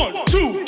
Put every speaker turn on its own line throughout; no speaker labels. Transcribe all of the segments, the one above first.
One, two,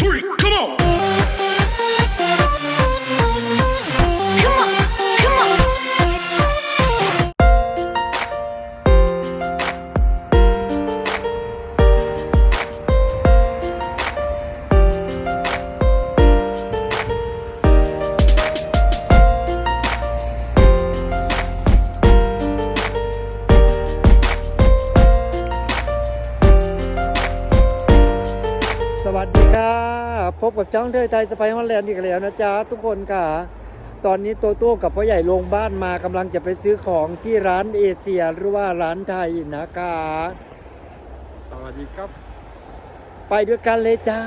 พบกับจ้องเทยไทยสไปฮอลแลนด์อีกแล้วนะจ๊ะทุกคนค่ะ ตอนนี้โตโต้กับพ่อใหญ่ลงบ้านมากำลังจะไปซื้อของที่ร้านเอเชียหรือว่าร้านไทยนะคะ
สวัสดีครับ
ไปด้วยกันเลยจ้า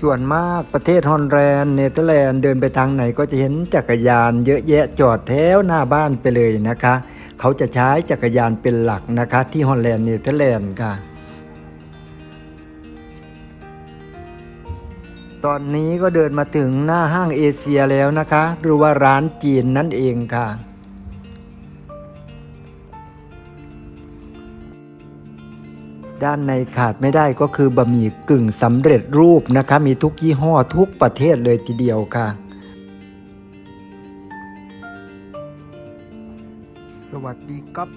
ส่วนมากประเทศฮอลแลนด์เนเธอร์แลนด์เดินไปทางไหนก็จะเห็นจักรยานเยอะแยะจอดแถวหน้าบ้านไปเลยนะคะ เขาจะใช้จักรยานเป็นหลักนะคะ ที่ฮอลแลนด์เนเธอร์แลนด์ค่ะ ตอนนี้ก็เดินมาถึงหน้าห้างเอเชียแล้วนะคะ หรือว่าร้านจีนนั่นเองค่ะ ด้านในขาดไม่ได้ก็คือบะหมี่กึ่งสำเร็จรูปนะคะ มีทุกยี่ห้อทุกประเทศเลยทีเดียวค่ะ สวัสดีครับ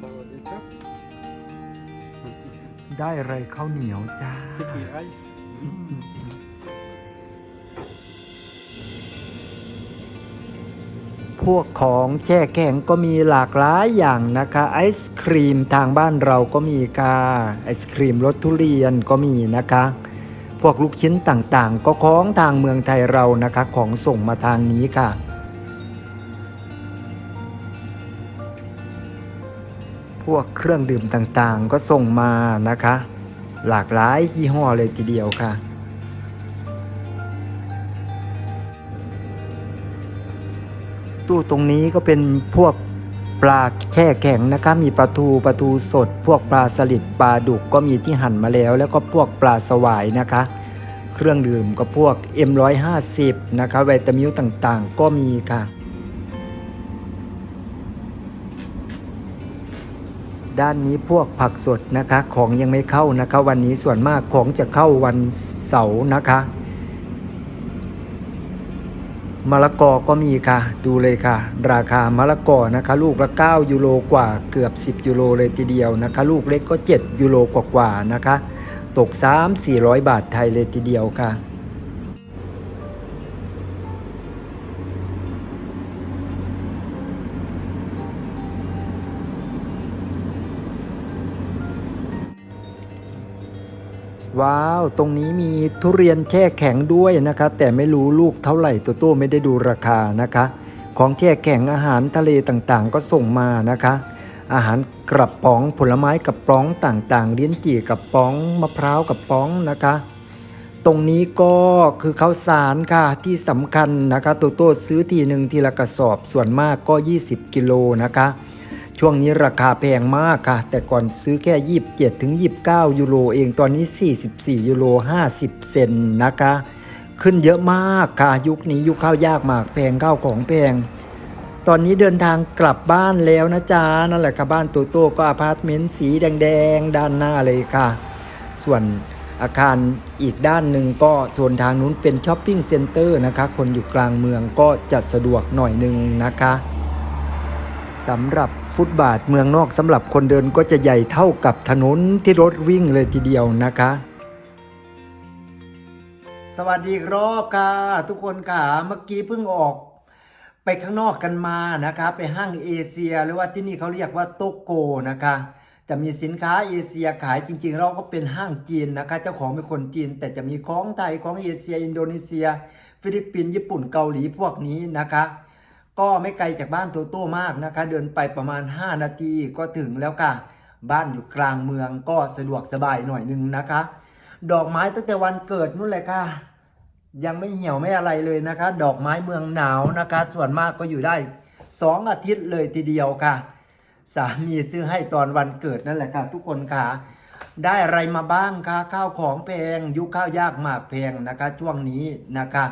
สวัสดีครับ
ได้อะไรข้าวเหนียวจ้า
สติไพ
วกของแช่แข็งก็มีหลากหลายอย่างนะคะ ไอศครีมทางบ้านเราก็มีค่ะไอศครีมรสทุเรียนก็มีนะคะ พวกลูกชิ้นต่างๆ ก็ของทางเมืองไทยเรานะคะ ของส่งมาทางนี้ค่ะพวกเครื่องดื่มต่างๆ ก็ส่งมานะคะ หลากหลายยี่ห้อเลยทีเดียวค่ะ ตู้ตรงนี้ก็เป็นพวกปลาแช่แข็งนะคะมีปลาทูปลาทูสด พวกปลาสลิดปลาดุกก็มีที่หั่นมาแล้ว แล้วก็พวกปลาสวายนะคะ เครื่องดื่มก็พวก M150 นะคะวิตามิลต่างๆ ก็มีค่ะด้านนี้พวกผักสดนะคะ ของยังไม่เข้านะคะ วันนี้ส่วนมากของจะเข้าวันเสาร์นะคะ มะละกอก็มีค่ะ ดูเลยค่ะ ราคามะละกอนะคะ ลูกละ 9 ยูโรกว่าเกือบ 10 ยูโรเลยทีเดียวนะคะ ลูกเล็กก็ 7 ยูโรกว่าๆนะคะ ตก 3 400 บาทไทยเลยทีเดียวค่ะ ว้าว ตรงนี้มีทุเรียนแช่แข็งด้วยนะคะ แต่ไม่รู้ลูกเท่าไหร่ตัวโต้ไม่ได้ดูราคานะคะ ของแช่แข็งอาหารทะเลต่างๆ ก็ส่งมานะคะ อาหารกระป๋องผลไม้กระป๋องต่างๆเลี้ยนจี่กระป๋องมะพร้าวกระป๋องนะคะ ตรงนี้ก็คือข้าวสารค่ะที่สำคัญนะคะตัวโต้ซื้อทีหนึ่งทีละกระสอบส่วนมากก็ 20 กิโลนะคะ ช่วงนี้ราคาแพงมากค่ะ แต่ก่อนซื้อแค่ 27 ถึง 29 ยูโรเองตอนนี้ 44 ยูโร 50 เซนนะคะ ขึ้นเยอะมากค่ะ ยุคนี้ยุคข้าวยากมากแพงข้าวของแพง ตอนนี้เดินทางกลับบ้านแล้วนะจ๊ะ นั่นแหละค่ะบ้านตัวโตก็อพาร์ตเมนต์สีแดงๆ ด้านหน้าเลยค่ะ ส่วนอาคารอีกด้านหนึ่งก็โซนทางนู้นเป็นช้อปปิ้งเซ็นเตอร์นะคะ คนอยู่กลางเมืองก็จัดสะดวกหน่อยหนึ่งนะคะ สำหรับฟุตบาทเมืองนอกสำหรับคนเดินก็จะใหญ่เท่ากับถนนที่รถวิ่งเลยทีเดียวนะคะ สวัสดีรอบค่ะ ทุกคนค่ะเมื่อกี้เพิ่งออกไปข้างนอกกันมานะคะไปห้างเอเชีย หรือว่าที่นี่เขาเรียกว่าโตโกนะคะจะมีสินค้าเอเชียขายจริง ๆ เราก็เป็นห้างจีนนะคะ เจ้าของเป็นคนจีน แต่จะมีของไทยของเอเชีย อินโดนีเซีย ฟิลิปปินส์ญี่ปุ่นเกาหลีพวกนี้นะคะ ก็ไม่ไกลจากบ้านโตโต้มากนะคะ เดินไปประมาณ 5 นาทีก็ถึงแล้วค่ะ บ้านอยู่กลางเมืองก็สะดวกสบายหน่อยหนึงนะคะ ดอกไม้ตั้งแต่วันเกิดนู่นเลยค่ะ ยังไม่เหี่ยวไม่อะไรเลยนะคะ ดอกไม้เมืองหนาวนะคะ ส่วนมากก็อยู่ได้สองอาทิตย์เลยทีเดียวค่ะ สามีซื้อให้ตอนวันเกิดนั่นแหละค่ะ ทุกคนค่ะ ได้อะไรมาบ้างคะข้าวของแพงยุคข้าวยากหมากแพงนะคะ ช่วงนี้นะคะ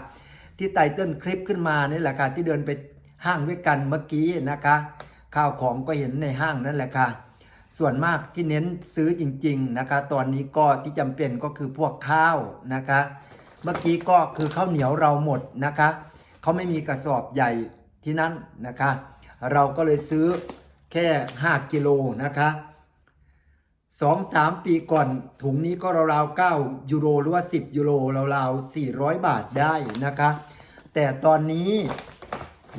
ที่ไตเติ้ลคลิปขึ้นมานี่แหละค่ะที่เดินไป ห้างด้วยกันเมื่อกี้นะคะ ข้าวของก็เห็นในห้างนั่นแหละค่ะ ส่วนมากที่เน้นซื้อจริง ๆนะคะ ตอนนี้ก็ที่จำเป็นก็คือพวกข้าวนะคะ เมื่อกี้ก็คือข้าวเหนียวเราหมดนะคะเขาไม่มีกระสอบใหญ่ที่นั่นนะคะ เราก็เลยซื้อแค่ 5 กิโลนะคะสองสามปีก่อนถุงนี้ก็ราวๆ9ยูโรหรือว่า 10 ยูโรราวๆ400 บาทได้นะคะ แต่ตอนนี้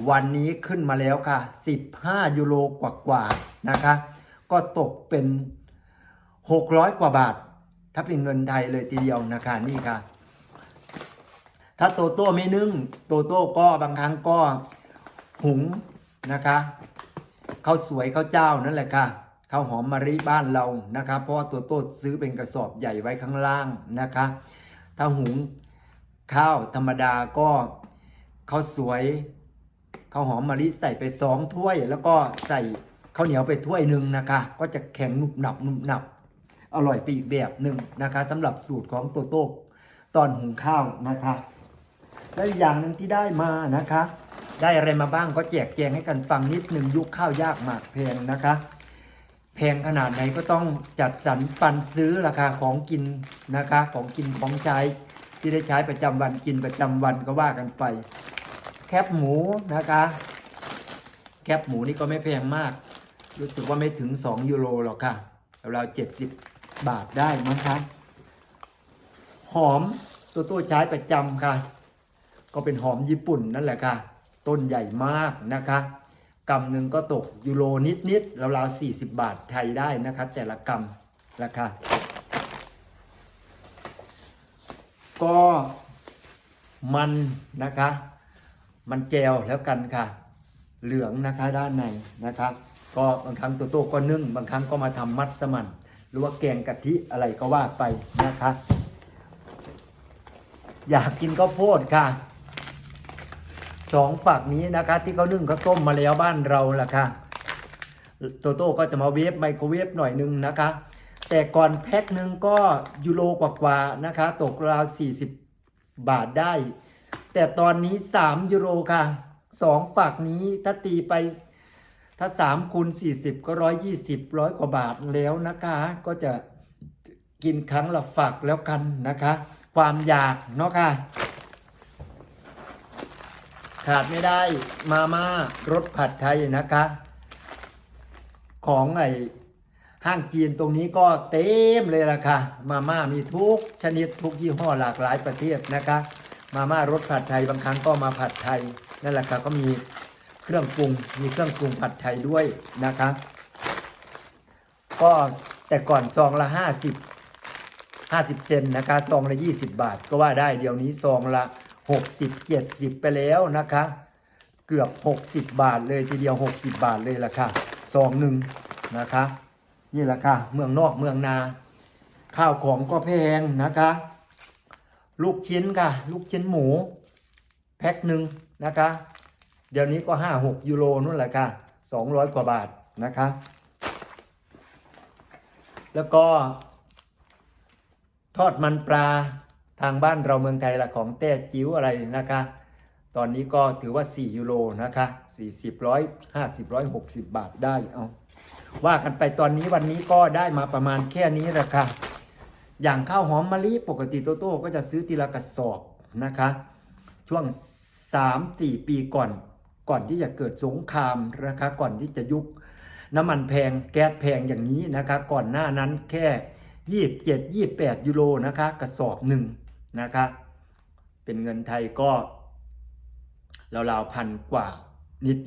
วันนี้ขึ้นมาแล้วค่ะ 15 ยูโรกว่าๆนะคะ ก็ตกเป็น 600 กว่าบาท ถ้าเป็นเงินไทยเลยทีเดียวนะคะนี่ค่ะ ถ้าโตโต้ไม่นึ่งโตโต้ก็บางครั้งก็หุงนะคะข้าวสวยข้าวเจ้านั่นแหละค่ะข้าวหอมมะริบ้านเรานะคะเพราะว่าโตโต้ซื้อเป็นกระสอบใหญ่ไว้ข้างล่างนะคะ ถ้าหุงข้าวธรรมดาก็ข้าวสวย ข้าวหอมมะลิใส่ไปสองถ้วย แล้วก็ใส่ข้าวเหนียวไปถ้วยหนึ่งนะคะ ก็จะแข็งหนุบหนับหนุบหนับ อร่อยไปอีกแบบหนึ่งนะคะสำหรับสูตรของโตโต้ตอนหุงข้าวนะคะและอีกอย่างหนึ่งที่ได้มานะคะ ได้อะไรมาบ้างก็แจกแจงให้กันฟังนิดหนึ่งยุคข้าวยากหมากแพงนะคะ แพงขนาดไหนก็ต้องจัดสรรปันซื้อราคาของกินนะคะ ของกินของใช้ที่ได้ใช้ประจำวันกินประจำวันก็ว่ากันไป แคบหมูนะคะ แคบหมูนี่ก็ไม่แพงมาก รู้สึกว่าไม่ถึง 2 ยูโรหรอกค่ะราวๆ70บาทได้มั้งคะหอมตัวตัวใช้ประจำค่ะ ก็เป็นหอมญี่ปุ่นนั่นแหละค่ะ ต้นใหญ่มากนะคะกำหนึ่งก็ตกยูโรนิดๆราวๆ40บาทไทยได้นะคะ แต่ละกำราคาก็มันนะคะ มันแจวแล้วกันค่ะ เหลืองนะคะด้านในนะครับก็บางครั้งตัวโตก็นึ่ง บางครั้งก็มาทำมัดสมันหรือว่าแกงกะทิอะไรก็ว่าไปนะคะ อยากกินข้าวโพดค่ะสองฝักนี้นะคะ ที่เขานึ่งเขาต้มมาแล้วบ้านเราล่ะค่ะโตโต้ก็จะมาเวฟไมโครเวฟหน่อยนึงนะคะ แต่ก่อนแพ็คหนึ่งก็ยูโรกว่าๆนะคะ ตกราว 40 บาทได้ แต่ตอนนี้ 3 ยูโรค่ะสองฝักนี้ถ้าตีไปถ้า 3คูณ40 ก็ 120ร้อยกว่าบาทแล้วนะคะ ก็จะกินครั้งละฝักแล้วกันนะคะ ความอยากเนาะค่ะ ขาดไม่ได้มาม่ารสผัดไทยนะคะ ของไอห้างจีนตรงนี้ก็เต็มเลยล่ะค่ะ มาม่ามีทุกชนิดทุกยี่ห้อหลากหลายประเทศนะคะ มาม่ารสผัดไทยบางครั้งก็มาผัดไทยนั่นแหละค่ะก็มีเครื่องปรุงมีเครื่องปรุงผัดไทยด้วยนะคะก็แต่ก่อนซองละห้าสิบห้าสิบเซนนะคะซองละยี่สิบบาท ก็ว่าได้เดี๋ยวนี้ซองละหกสิบเจ็ดสิบไปแล้วนะคะ เกือบหกสิบบาทเลยทีเดียวหกสิบบาทเลยล่ะค่ะซองหนึ่งนะคะ นี่แหละค่ะ เมืองนอกเมืองนา ข้าวของก็แพงนะคะ ลูกชิ้นค่ะ ลูกชิ้นหมู แพ็คหนึ่งนะคะ เดี๋ยวนี้ก็ห้าหกยูโรนู่นแหละค่ะสองร้อยกว่าบาทนะคะ แล้วก็ ทอดมันปลาทางบ้านเราเมืองไทยละของแต้จิ๋วอะไรนะคะ ตอนนี้ก็ถือว่า 4 ยูโรนะคะ40ร้อย50ร้อย60 บาทได้เอาว่ากันไปตอนนี้วันนี้ก็ได้มาประมาณแค่นี้แหละค่ะ อย่างข้าวหอมมะลิปกติโตโต้ก็จะซื้อทีละกระสอบนะคะ ช่วง 3-4 ปีก่อน ก่อนที่จะเกิดสงครามนะคะ ก่อนที่จะยุคน้ำมันแพงแก๊สแพงอย่างนี้นะคะ ก่อนหน้านั้นแค่ 27 28 ยูโรนะคะ กระสอบหนึ่งนะคะ เป็นเงินไทยก็ราวๆพันกว่า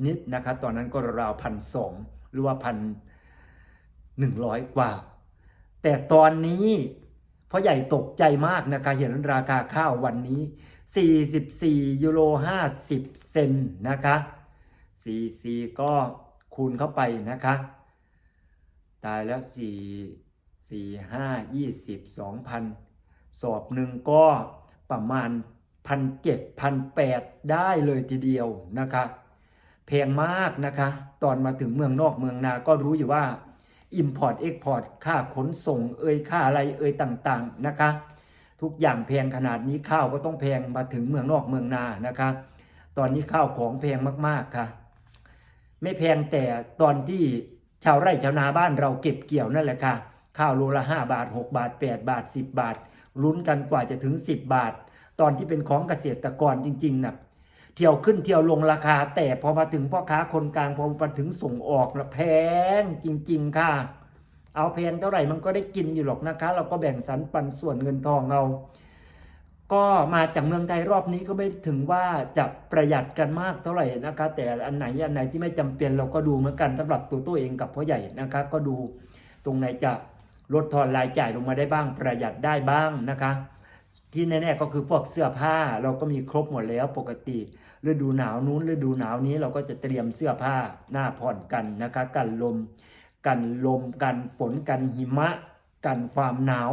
นิดๆนะคะ ตอนนั้นก็ราวๆพันสองหรือว่าพันหนึ่งร้อยกว่า แต่ตอนนี้ พ่อใหญ่ตกใจมากนะคะเห็นราคาข้าววันนี้ 44ยูโร50 เซนนะคะ44ก็คูณเข้าไปนะคะ ตายแล้ว 4 4 5 20 2,000 สอบหนึ่งก็ประมาณพันเจ็ดพันแปดได้เลยทีเดียวนะคะแพงมากนะคะ ตอนมาถึงเมืองนอกเมืองนา ก็รู้อยู่ว่า Import Export ค่าขนส่งเอ่ยค่าอะไรเอ่ยต่างๆนะคะ ทุกอย่างแพงขนาดนี้ข้าวก็ต้องแพงมาถึงเมืองนอกเมืองนานะคะ ตอนนี้ข้าวของแพงมากๆค่ะ ไม่แพงแต่ตอนที่ชาวไร่ชาวนาบ้านเราเก็บเกี่ยวนั่นแหละค่ะ ข้าวโลละ 5 บาท 6 บาท 8 บาท 10 บาทลุ้นกันกว่าจะถึง 10 บาท ตอนที่เป็นของเกษตรกรจริงๆนะ เที่ยวขึ้นเที่ยวลงราคา แต่พอมาถึงพ่อค้าคนกลางพอมาถึงส่งออกนะแพงจริง ๆ ค่ะ เอาแพงเท่าไหร่มันก็ได้กินอยู่หรอกนะคะ เราก็แบ่งสรรปันส่วนเงินทองเอาก็มาจากเมืองไทยรอบนี้ก็ไม่ถึงว่าจะประหยัดกันมากเท่าไหร่นะคะ แต่อันไหนอันไหนที่ไม่จำเป็นเราก็ดูเหมือนกันสำหรับตัวตัวเองกับพ่อใหญ่นะคะ ก็ดูตรงไหนจะลดทอนรายจ่ายลงมาได้บ้าง ประหยัดได้บ้างนะคะ ที่แน่ๆก็คือพวกเสื้อผ้าเราก็มีครบหมดแล้วปกติฤดูหนาวนู้นฤดูหนาวนี้เราก็จะเตรียมเสื้อผ้าหน้าผ่อนกันนะคะกันลม กันลมกันฝนกันหิมะ กันความหนาว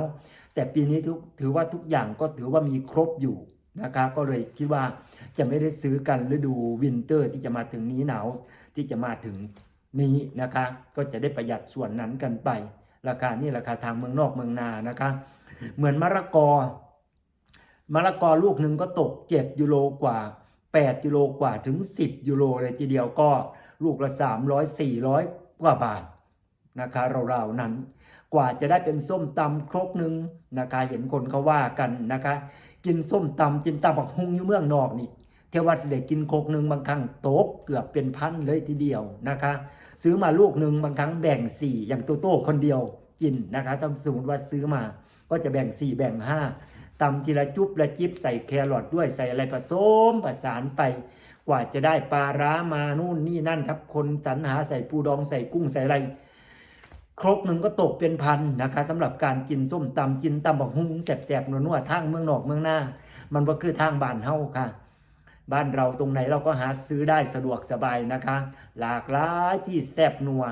แต่ปีนี้ทุกถือว่าทุกอย่างก็ถือว่ามีครบอยู่นะคะก็เลยคิดว่าจะไม่ได้ซื้อกันฤดูวินเตอร์ที่จะมาถึงนี้หนาวที่จะมาถึงนี้นะคะ ก็จะได้ประหยัดส่วนนั้นกันไป ราคานี่ราคาทางเมืองนอกเมืองนานะคะ เหมือนมะละกอ มะละกอลูกหนึ่งก็ตก 7 ยูโรกว่า 8 ยูโรกว่าถึง 10 ยูโรเลยทีเดียวก็ลูกละ 300 400 กว่าบาทนะคะราวๆนั้น กว่าจะได้เป็นส้มตำครกหนึ่งนะคะเห็นคนเขาว่ากันนะคะ กินส้มตำกินตำบักฮุงอยู่เมืองนอกนี่เทวัดเสด็จกินโคกหนึ่งบางครั้งโต๊ะเกือบเป็นพันเลยทีเดียวนะคะ ซื้อมาลูกหนึ่งบางครั้งแบ่งสี่อย่างโตโต้คนเดียวกินนะคะถ้าสมมติว่าซื้อมาก็จะแบ่งสี่แบ่งห้า ตำทีละจุบละจิบใส่แครอทด้วยใส่อะไรผสมผสานไป กว่าจะได้ปลาร้ามานู่นนี่นั่นครับ คนสรรหาใส่ปูดองใส่กุ้งใส่อะไร ครกหนึ่งก็ตกเป็นพันนะคะสำหรับการกินส้มตำกินตำบักฮุ้งแสบๆนัวๆทางเมืองนอกเมืองหน้า มันก็คือทางบ้านเฮาค่ะ บ้านเราตรงไหนเราก็หาซื้อได้สะดวกสบายนะคะ หลากหลายที่แซบนัว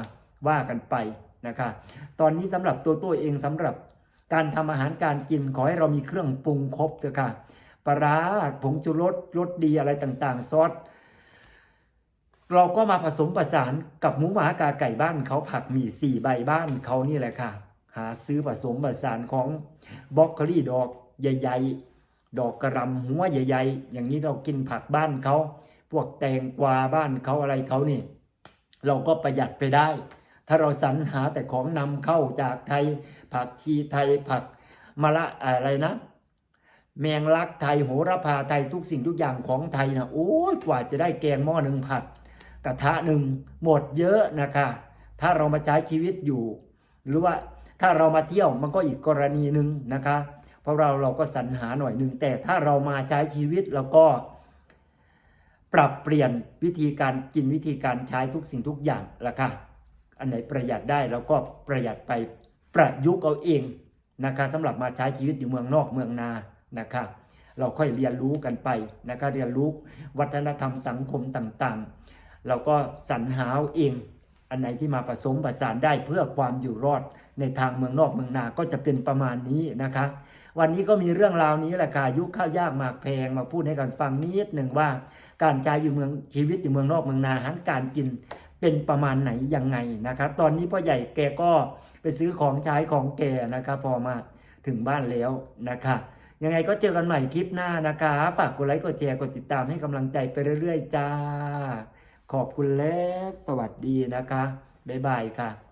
ว่ากันไปนะคะ ตอนนี้สำหรับตัวตัวเองสำหรับ การทำอาหารการกินขอให้เรามีเครื่องปรุงครบเถอะค่ะ ปลาร้าผงชูรสรสดีอะไรต่างๆ ซอส เราก็มาผสมประสานกับหมูหมากาไก่บ้านเขาผักหมี่สี่ใบบ้านเขานี่แหละค่ะ หาซื้อผสมประสานของบล็อกโคลี่ดอกใหญ่ๆ ดอกกระหลำหัวใหญ่ ๆ อย่างนี้เรากินผักบ้านเขา พวกแตงกวาบ้านเขาอะไรเขานี่ เราก็ประหยัดไปได้ ถ้าเราสรรหาแต่ของนำเข้าจากไทย ผักชีไทยผักมะละอะไรนะ แมงลักไทยโหระพาไทยทุกสิ่งทุกอย่างของไทยนะโอ้ยกว่าจะได้แกงหม้อหนึ่งผัด กระทะหนึ่งหมดเยอะนะคะ ถ้าเรามาใช้ชีวิตอยู่ หรือว่าถ้าเรามาเที่ยวมันก็อีกกรณีหนึ่งนะคะ เพราะเราเราก็สรรหาหน่อยหนึ่งแต่ถ้าเรามาใช้ชีวิตเราก็ ปรับเปลี่ยนวิธีการกินวิธีการใช้ทุกสิ่งทุกอย่างละค่ะ อันไหนประหยัดได้เราก็ประหยัดไปประยุกต์เอาเองนะคะสำหรับมาใช้ชีวิตอยู่เมืองนอกเมืองนานะคะเราค่อยเรียนรู้กันไปนะคะเรียนรู้วัฒนธรรมสังคมต่างๆ เราก็สรรหาเอง อันไหนที่มาผสมผสานได้เพื่อความอยู่รอดในทางเมืองนอกเมืองนาก็จะเป็นประมาณนี้นะคะ วันนี้ก็มีเรื่องราวนี้แหละค่ะยุคข้าวยากหมากแพงมาพูดให้กันฟังนิดหนึ่งว่า การใช้อยู่เมืองชีวิตอยู่เมืองนอกเมืองนาหันการกิน เป็นประมาณไหนยังไงนะครับ ตอนนี้พ่อใหญ่แกก็ไปซื้อของใช้ของแกนะครับ พอมาถึงบ้านแล้วนะคะยังไงก็เจอกันใหม่คลิปหน้านะคะ ฝากกดไลค์กดแชร์กดติดตามให้กำลังใจไปเรื่อยๆจ้า ขอบคุณและสวัสดีนะคะ บ๊ายบายค่ะ